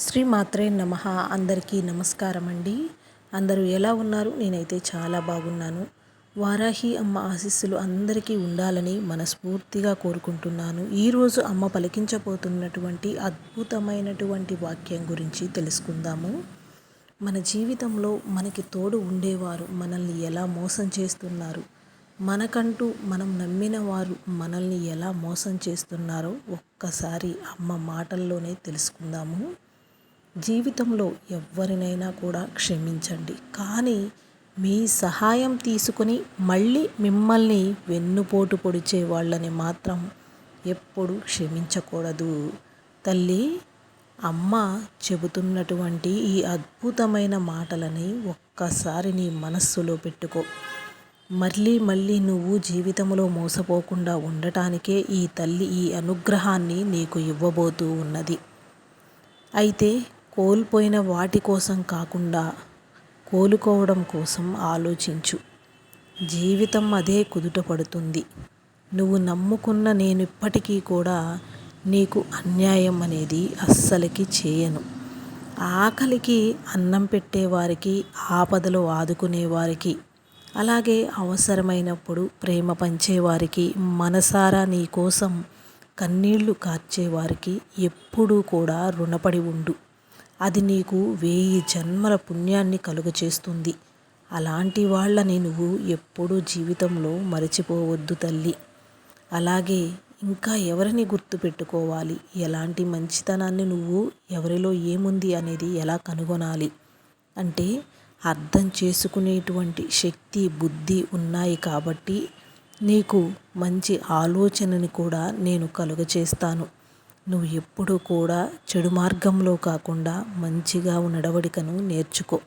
శ్రీ మాత్రే నమ. అందరికీ నమస్కారం అండి అందరూ ఎలా ఉన్నారు? నేనైతే చాలా బాగున్నాను. వారాహి అమ్మ ఆశీస్సులు అందరికీ ఉండాలని మనస్ఫూర్తిగా కోరుకుంటున్నాను. ఈరోజు అమ్మ పలికించబోతున్నటువంటి అద్భుతమైనటువంటి వాక్యం గురించి తెలుసుకుందాము. మన జీవితంలో మనకి తోడు ఉండేవారు మనల్ని ఎలా మోసం చేస్తున్నారు? మనకంటూ మనం నమ్మిన వారు మనల్ని ఎలా మోసం చేస్తున్నారో ఒక్కసారి అమ్మ మాటల్లోనే తెలుసుకుందాము. జీవితంలో ఎవరినైనా కూడా క్షమించండి. కానీ మీ సహాయం తీసుకుని మళ్ళీ మిమ్మల్ని వెన్నుపోటు పొడిచే వాళ్ళని మాత్రం ఎప్పుడు క్షమించకూడదు. తల్లి అమ్మ చెబుతున్నటువంటి ఈ అద్భుతమైన మాటలని ఒక్కసారి నీ మనస్సులో పెట్టుకో. మళ్ళీ మళ్ళీ నువ్వు జీవితంలో మోసపోకుండా ఉండటానికే ఈ తల్లి ఈ అనుగ్రహాన్ని నీకు ఇవ్వబోతూ ఉన్నది. అయితే కోల్పోయిన వాటి కోసం కాకుండా కోలుకోవడం కోసం ఆలోచించు. జీవితం అదే కుదుట పడుతుంది. నువ్వు నమ్ముకున్న నేను ఇప్పటికీ కూడా నీకు అన్యాయం అనేది అస్సలకి చేయను. ఆకలికి అన్నం పెట్టేవారికి ఆపదలు ఆదుకునేవారికి అలాగే అవసరమైనప్పుడు ప్రేమ పంచేవారికి మనసారా నీ కోసం కన్నీళ్ళు కార్చేవారికి ఎప్పుడూ కూడా రుణపడి ఉండు. అది నీకు వేయి జన్మల పుణ్యాన్ని కలుగచేస్తుంది. అలాంటి వాళ్ళని నువ్వు ఎప్పుడూ జీవితంలో మరచిపోవద్దు తల్లి. అలాగే ఇంకా ఎవరిని గుర్తు పెట్టుకోవాలి? ఎలాంటి మంచితనాన్ని నువ్వు ఎవరిలో ఏముంది అనేది ఎలా కనుగొనాలి? అంటే అర్థం చేసుకునేటువంటి శక్తి బుద్ధి ఉన్నాయి కాబట్టి నీకు మంచి ఆలోచనని కూడా నేను కలుగచేస్తాను. నువ్వు ఎప్పుడూ కూడా చెడు మార్గంలో కాకుండా మంచిగా నడవడికను నేర్చుకో.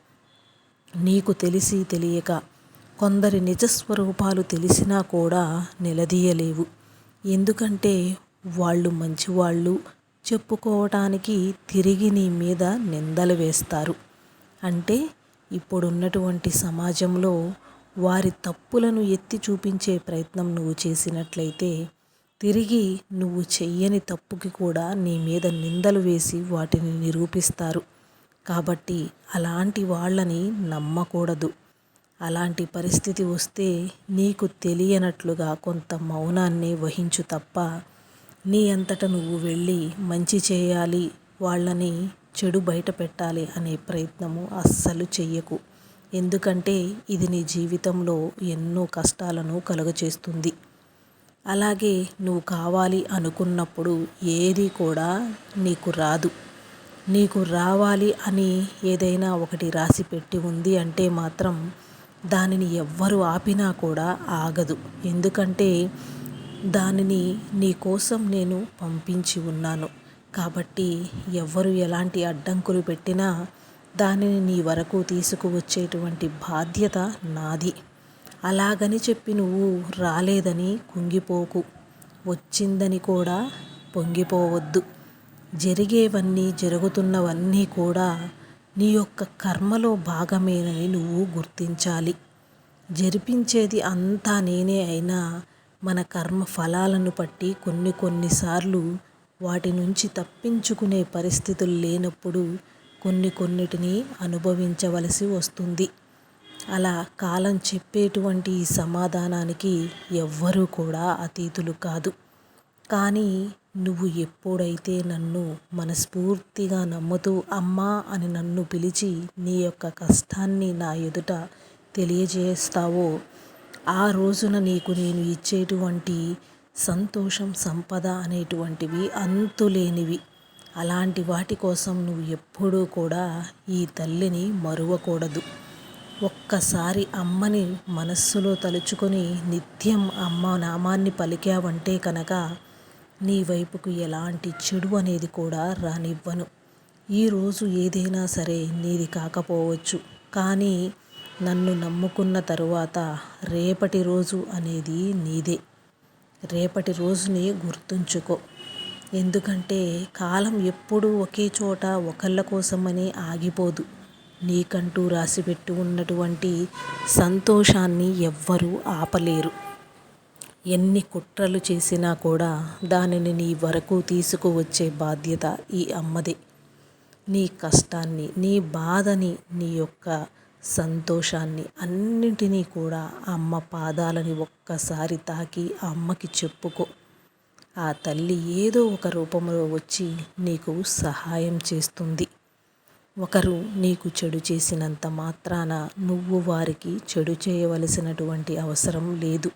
నీకు తెలిసి తెలియక కొందరి నిజస్వరూపాలు తెలిసినా కూడా నిలదీయలేవు. ఎందుకంటే వాళ్ళు మంచివాళ్ళు చెప్పుకోవటానికి తిరిగి నీ మీద నిందలు వేస్తారు. అంటే ఇప్పుడున్నటువంటి సమాజంలో వారి తప్పులను ఎత్తి చూపించే ప్రయత్నం నువ్వు చేసినట్లయితే తిరిగి నువ్వు చెయ్యని తప్పుకి కూడా నీ మీద నిందలు వేసి వాటిని నిరూపిస్తారు. కాబట్టి అలాంటి వాళ్ళని నమ్మకూడదు. అలాంటి పరిస్థితి వస్తే నీకు తెలియనట్లుగా కొంత మౌనాన్ని వహించు తప్ప నీ అంతట నువ్వు వెళ్ళి మంచి చేయాలి వాళ్ళని చెడు బయట పెట్టాలి అనే ప్రయత్నము అస్సలు చెయ్యకు. ఎందుకంటే ఇది నీ జీవితంలో ఎన్నో కష్టాలను కలుగచేస్తుంది. అలాగే నువ్వు కావాలి అనుకున్నప్పుడు ఏది కూడా నీకు రాదు. నీకు రావాలి అని ఏదైనా ఒకటి రాసి పెట్టి ఉంది అంటే మాత్రం దానిని ఎవ్వరు ఆపినా కూడా ఆగదు. ఎందుకంటే దానిని నీ కోసం నేను పంపించి ఉన్నాను. కాబట్టి ఎవ్వరు ఎలాంటి అడ్డంకులు పెట్టినా దానిని నీ వరకు తీసుకువచ్చేటువంటి బాధ్యత నాది. అలాగని చెప్పి నువ్వు రాలేదని కుంగిపోకు. వచ్చిందని కూడా పొంగిపోవద్దు. జరిగేవన్నీ జరుగుతున్నవన్నీ కూడా నీ యొక్క కర్మలో భాగమేనని నువ్వు గుర్తించాలి. జరిపించేది అంతా నేనే అయినా మన కర్మ ఫలాలను బట్టి కొన్ని కొన్నిసార్లు వాటి నుంచి తప్పించుకునే పరిస్థితులు లేనప్పుడు కొన్ని కొన్నిటిని అనుభవించవలసి వస్తుంది. అలా కాలం చెప్పేటువంటి ఈ సమాధానానికి ఎవ్వరూ కూడా అతీతులు కాదు. కానీ నువ్వు ఎప్పుడైతే నన్ను మనస్ఫూర్తిగా నమ్ముతూ అమ్మా అని నన్ను పిలిచి నీ యొక్క కష్టాన్ని నా ఎదుట తెలియజేస్తావో ఆ రోజున నీకు నేను ఇచ్చేటువంటి సంతోషం సంపద అనేటువంటివి అంతులేనివి. అలాంటి వాటి కోసం నువ్వు ఎప్పుడూ కూడా ఈ తల్లిని మరువకూడదు. ఒక్కసారి అమ్మని మనస్సులో తలుచుకొని నిత్యం అమ్మ నామాన్ని పలికావంటే కనుక నీ వైపుకు ఎలాంటి చెడు అనేది కూడా రానివ్వను. ఈరోజు ఏదైనా సరే నీది కాకపోవచ్చు. కానీ నన్ను నమ్ముకున్న తరువాత రేపటి రోజు అనేది నీదే. రేపటి రోజుని గుర్తుంచుకో. ఎందుకంటే కాలం ఎప్పుడూ ఒకే చోట ఒకళ్ళ కోసమని ఆగిపోదు. నీకంటూ రాసిపెట్టి ఉన్నటువంటి సంతోషాన్ని ఎవ్వరూ ఆపలేరు. ఎన్ని కుట్రలు చేసినా కూడా దానిని నీ వరకు తీసుకువచ్చే బాధ్యత ఈ అమ్మదే. నీ కష్టాన్ని నీ బాధని నీ యొక్క సంతోషాన్ని అన్నింటినీ కూడా అమ్మ పాదాలని ఒక్కసారి తాకి అమ్మకి చెప్పుకో. ఆ తల్లి ఏదో ఒక రూపంలో వచ్చి నీకు సహాయం చేస్తుంది. ఒకరు నీకు చెడు చేసినంత మాత్రాన నువ్వు వారికి చెడు చేయవలసినటువంటి అవసరం లేదు.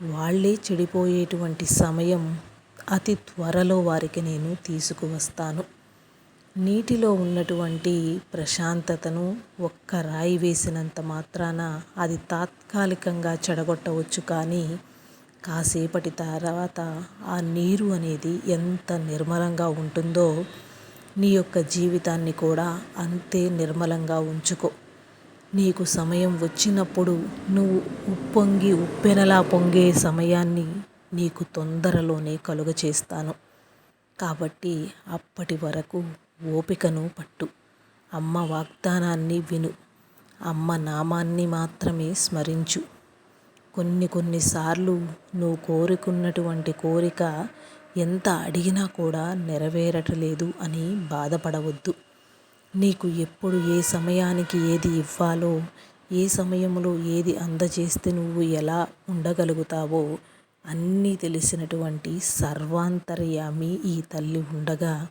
వాళ్ళే చెడిపోయేటువంటి సమయం అతి త్వరలో వారికి నేను తీసుకువస్తాను. నీటిలో ఉన్నటువంటి ప్రశాంతతను ఒక్క రాయి వేసినంత మాత్రాన అది తాత్కాలికంగా చెడగొట్టవచ్చు కానీ కాసేపటి తర్వాత ఆ నీరు అనేది ఎంత నిర్మలంగా ఉంటుందో నీ యొక్క జీవితాన్ని కూడా అంతే నిర్మలంగా ఉంచుకో. నీకు సమయం వచ్చినప్పుడు నువ్వు ఉప్పొంగి ఉప్పెనలా పొంగే సమయాన్ని నీకు తొందరలోనే కలుగ చేస్తాను కాబట్టి అప్పటి వరకు ఓపికను పట్టు. అమ్మ వాగ్దానాన్ని విను. అమ్మ నామాన్ని మాత్రమే స్మరించు. కొన్ని కొన్నిసార్లు నువ్వు కోరుకున్నటువంటి కోరిక ఎంత అడిగినా కూడా నెరవేరటలేదు అని బాధపడవద్దు. నీకు ఎప్పుడు ఏ సమయానికి ఏది ఇవ్వాలో ఏ సమయంలో ఏది అందజేస్తే నువ్వు ఎలా ఉండగలుగుతావో అన్నీ తెలిసినటువంటి సర్వాంతర్యామి ఈ తల్లి ఉండగా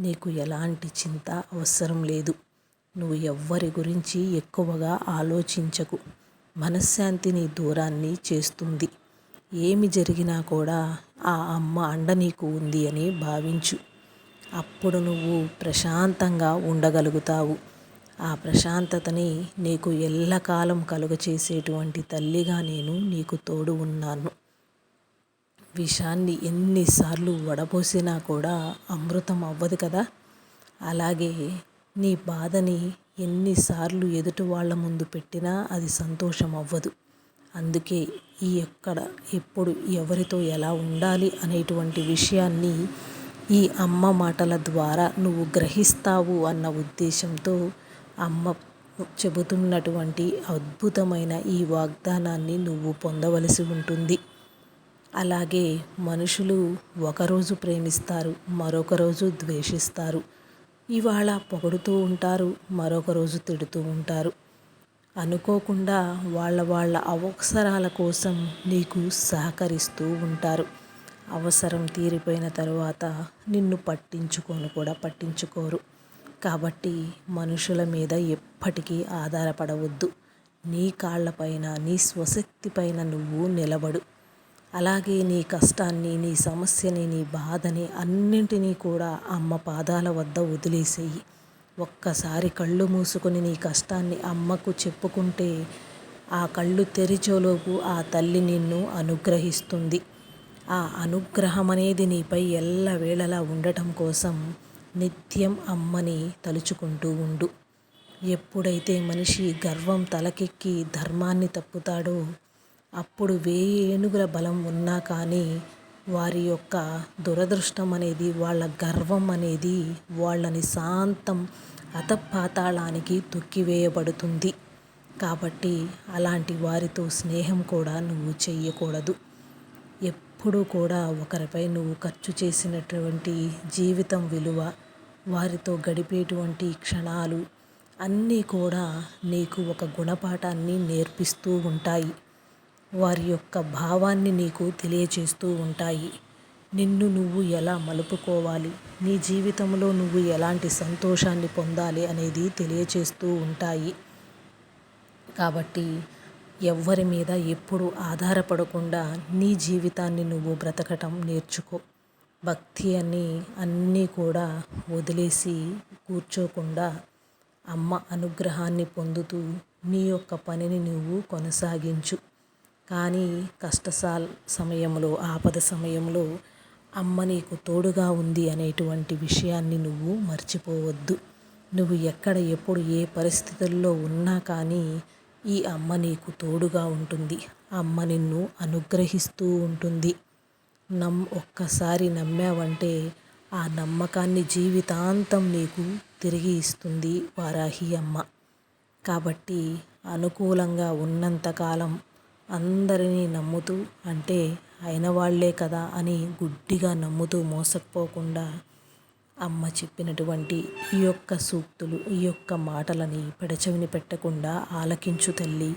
నీకు ఎలాంటి చింత అవసరం లేదు. నువ్వు ఎవ్వరి గురించి ఎక్కువగా ఆలోచించకు. మనశ్శాంతిని దూరాన్ని చేస్తుంది. ఏమి జరిగినా కూడా ఆ అమ్మ అండ నీకు ఉంది అని భావించు. అప్పుడు నువ్వు ప్రశాంతంగా ఉండగలుగుతావు. ఆ ప్రశాంతతని నీకు ఎల్లకాలం కలుగచేసేటువంటి తల్లిగా నేను నీకు తోడు ఉన్నాను. విషాన్ని ఎన్నిసార్లు వడపోసినా కూడా అమృతం అవ్వదు కదా? అలాగే నీ బాధని ఎన్నిసార్లు ఎదుటి వాళ్ళ ముందు పెట్టినా అది సంతోషం అవ్వదు. అందుకే ఈ ఎక్కడ ఎప్పుడు ఎవరితో ఎలా ఉండాలి అనేటువంటి విషయాన్ని ఈ అమ్మ మాటల ద్వారా నువ్వు గ్రహిస్తావు అన్న ఉద్దేశంతో అమ్మ చెబుతున్నటువంటి అద్భుతమైన ఈ వాగ్దానాన్ని నువ్వు పొందవలసి ఉంటుంది. అలాగే మనుషులు ఒకరోజు ప్రేమిస్తారు మరొక రోజు ద్వేషిస్తారు. ఇవాళ పొగుడుతూ ఉంటారు మరొక రోజు తిడుతూ ఉంటారు. అనుకోకుండా వాళ్ళ వాళ్ళ అవసరాల కోసం నీకు సహకరిస్తూ ఉంటారు. అవసరం తీరిపోయిన తరువాత నిన్ను పట్టించుకొని కూడా పట్టించుకోరు. కాబట్టి మనుషుల మీద ఎప్పటికీ ఆధారపడవద్దు. నీ కాళ్ళపైన నీ స్వశక్తి పైన నువ్వు నిలబడు. అలాగే నీ కష్టాన్ని నీ సమస్యని నీ బాధని అన్నింటినీ కూడా అమ్మ పాదాల వద్ద వదిలేసేయి. ఒక్కసారి కళ్ళు మూసుకొని నీ కష్టాన్ని అమ్మకు చెప్పుకుంటే ఆ కళ్ళు తెరిచోలోపు ఆ తల్లి నిన్ను అనుగ్రహిస్తుంది. ఆ అనుగ్రహం అనేది నీపై ఎల్లవేళలా ఉండటం కోసం నిత్యం అమ్మని తలుచుకుంటూ ఉండు. ఎప్పుడైతే మనిషి గర్వం తలకెక్కి ధర్మాన్ని తప్పుతాడో అప్పుడు వేయి ఏనుగుల బలం ఉన్నా కానీ వారి యొక్క దురదృష్టం అనేది వాళ్ళ గర్వం అనేది వాళ్ళని శాంతం అతపాతాళానికి తొక్కివేయబడుతుంది. కాబట్టి అలాంటి వారితో స్నేహం కూడా నువ్వు చెయ్యకూడదు. ఎప్పుడూ కూడా ఒకరిపై నువ్వు ఖర్చు చేసినటువంటి జీవితం విలువ వారితో గడిపేటువంటి క్షణాలు అన్నీ కూడా నీకు ఒక గుణపాఠాన్ని నేర్పిస్తూ ఉంటాయి. వారి యొక్క భావాన్ని నీకు తెలియచేస్తూ ఉంటాయి. నిన్ను నువ్వు ఎలా మలుపుకోవాలి? నీ జీవితంలో నువ్వు ఎలాంటి సంతోషాన్ని పొందాలి అనేది తెలియచేస్తూ ఉంటాయి. కాబట్టి ఎవ్వరి మీద ఎప్పుడు ఆధారపడకుండా నీ జీవితాన్ని నువ్వు బ్రతకటం నేర్చుకో. భక్తి అని అన్నీ కూడా వదిలేసి కూర్చోకుండా అమ్మ అనుగ్రహాన్ని పొందుతూ నీ యొక్క పనిని నువ్వు కొనసాగించు. కానీ కష్టసాల్ సమయంలో ఆపద సమయంలో అమ్మ నీకు తోడుగా ఉంది అనేటువంటి విషయాన్ని నువ్వు మర్చిపోవద్దు. నువ్వు ఎక్కడ ఎప్పుడు ఏ పరిస్థితుల్లో ఉన్నా కానీ ఈ అమ్మ నీకు తోడుగా ఉంటుంది. అమ్మ నిన్ను అనుగ్రహిస్తూ ఉంటుంది. నమ్ ఒక్కసారి నమ్మావంటే ఆ నమ్మకాన్ని జీవితాంతం నీకు తిరిగి ఇస్తుంది వారాహి అమ్మ. కాబట్టి అనుకూలంగా ఉన్నంతకాలం అందరినీ నమ్ముతూ అంటే అయిన వాళ్ళే కదా అని గుడ్డిగా నమ్ముతూ మోసకపోకుండా అమ్మ చెప్పినటువంటి ఈ యొక్క సూక్తులు ఈ యొక్క మాటలని పెడచెవిని పెట్టకుండా ఆలకించు తల్లి.